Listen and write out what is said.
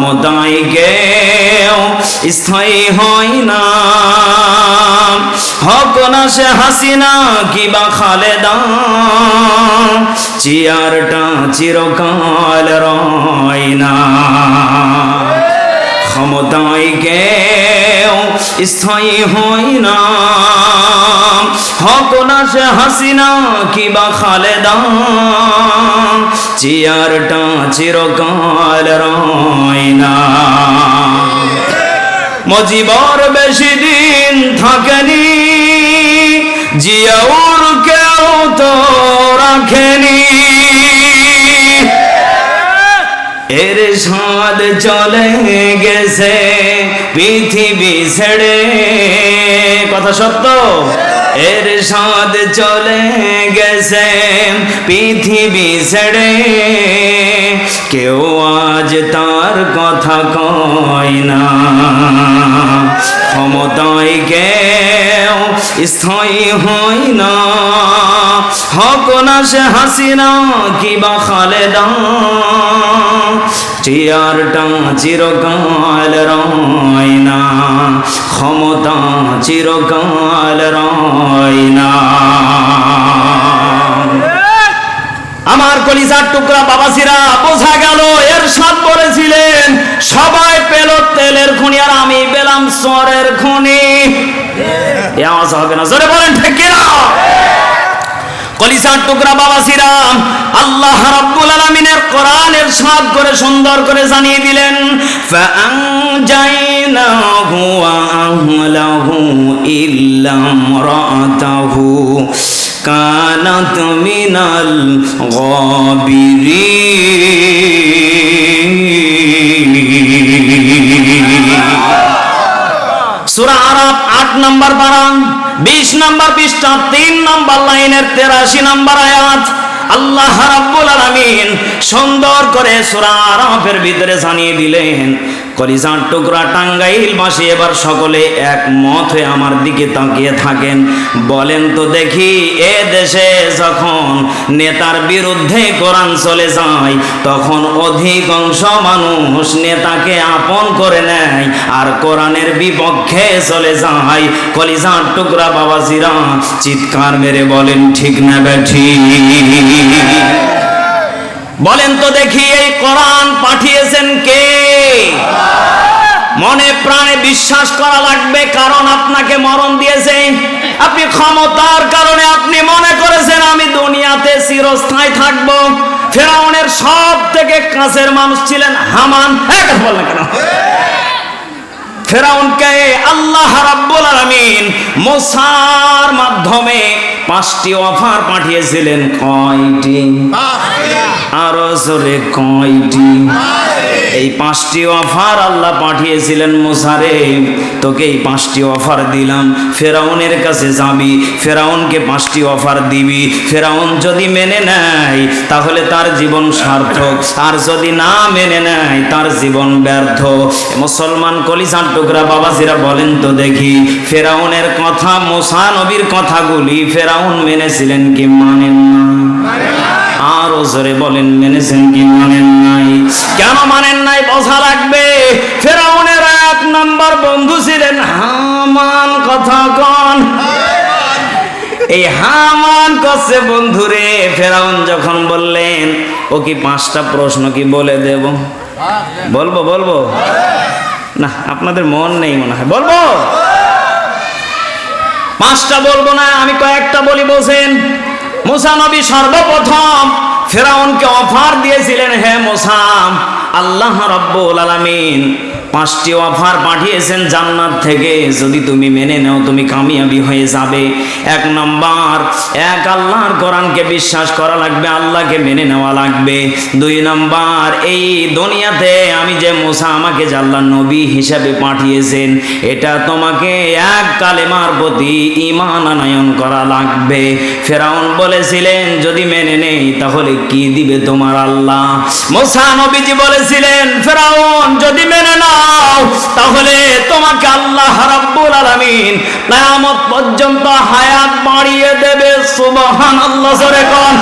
ক্ষমতায় কেউ স্থায়ী হয় না। হক না সে হাসিনা কিবা খালেদা। চেয়ারটা চিরকাল রয় না। ক্ষমতায় কেউ স্থায়ী হয় না। হক না সে হাসিনা কিবা খালেদা। চেয়ারটা চিরকাল রয় না। মজিবর বেশি দিন থাকেনি, জিয়াউর কেউ তো রাখেনি। এর সাদ চলে গেছে। পৃথিবী ছেড়ে। কথা সত্য? এর সাদ চলে গেছে, পৃথিবী ছেড়ে। কেউ আজ তার কথা কয় না। ক্ষমতায় কেউ স্থায়ী হয় না। হক না সে হাসিনা কিবা খালেদা? চেয়ারটা চিরকাল রয় ক্ষমতা চিরকাল রয় আমার কলিজার টুকরা বাবাসিরা, বোঝা গেল এর সাত বলেছিলেন, সবাই পেল তেলের খুনি আর আমি পেলাম সরের খনি। আওয়াজ হবে না, জোরে বলেন, ঠিক কলিজার টুকরা বাবাসিরা, আল্লাহ রাব্বুল সাদ করে, সুন্দর করে জানিয়ে দিলেন আট নম্বর বিশ নম্বর পৃষ্ঠা, তিন নম্বর লাইনের তেরাশি নম্বর আয়াত। আল্লাহ রাব্বুল আলামিন সুন্দর করে সূরা আরাফের ভিতরে জানিয়ে দিলেন কলিজার টুকরা টাঙ্গাইল বাসী এবার সকলে এক মত হয়ে আমার দিকে তাকিয়ে থাকেন। বলেন তো দেখি, এ দেশে যখন নেতার বিরুদ্ধে কোরআন চলে যায়, তখন অধিকাংশ মানুষ নেতাকে আপন করে নেয় আর কোরআনের বিপক্ষে চলে যায়। কলিজার টুকরা বাবাজিরা চিৎকার মেরে বলেন, ঠিক না বেঠি। বলেন তো দেখি, এই কোরআন পাঠিয়েছেন কে? মনে প্রাণে বিশ্বাস করা লাগবে, কারণ আপনাকে মরণ দিয়েছে। আপনি ক্ষমতার কারণে আপনি মনে করেছেন, আমি দুনিয়াতে চিরস্থায়ী থাকব। ফেরাউনের সব থেকে কাছের মানুষ ছিলেন হামান। হ্যাঁ বললেন কেন? ফেরাউনকে আল্লাহ রাব্বুল আলামিন মোসার মাধ্যমে পাঁচটি অফার পাঠিয়েছিলেন কয়টি? আরও জোরে কয়টি? এই পাঁচটি অফার আল্লাহ পাঠিয়েছিলেন মোসারে। তোকে এই পাঁচটি অফার দিলাম। ফেরাউনের কাছে যাবি, ফেরাউনকে পাঁচটি অফার দিবি। ফেরাউন যদি মেনে নেয়, তাহলে তার জীবন সার্থক। আর যদি না মেনে নেয়, তার জীবন ব্যর্থ। মুসলমান কলিসার টুকরা বাবাজিরা বলেন তো দেখি, ফেরাউনের কথা, মোসা নবীর কথাগুলি ফেরাউন মেনেছিলেন কি মানেন না আরও জোরে বলেন, মেনেছেন কি মানেন নাই? কেন মানেন নাই বোঝা লাগবে। ফেরাউনের এক নাম্বার বন্ধু ছিলেন হামান, কথা কন। এই হামান কচ্ছে বন্ধুরে ফেরাউন যখন বললেন, ও কি পাঁচটা প্রশ্ন কি বলে দেব? বলব বলব? না, আপনাদের মন নেই মনে হয়। বলব? পাঁচটা বলব না, আমি কয়েকটা বলি বলছেন মুসানবী সর্বপ্রথম ফেরাউনকে অফার দিয়েছিলেন, হে মোসাম আল্লাহ রব্বুল আলামিন পাঁচটি অফার পাঠিয়েছেন জান্নাত থেকে। যদি তুমি মেনে নাও, তুমি কামিয়াবি হয়ে যাবে। এক নম্বর, এক আল্লাহর কোরআনকে বিশ্বাস করা লাগবে, আল্লাহকে মেনে নেওয়া লাগবে। দুই নম্বর, এই দুনিয়াতে আমি যে মুসা আমাকে আল্লাহ নবী হিসাবে পাঠিয়েছেন, এটা তোমাকে এক কালেমার প্রতি ইমান আনায়ন করা লাগবে। ফেরাউন বলেছিলেন, যদি মেনে নেই, তাহলে কি দিবে তোমার আল্লাহ? মোসা নবীজি বলেছিলেন, ফেরাউন, যদি মেনে নাও তাহলে তোমাকে আল্লাহ রাব্বুল আলামিন কিয়ামত পর্যন্ত হায়াত বাড়িয়ে দেবে। সুবহানাল্লাহ জোরে কোন।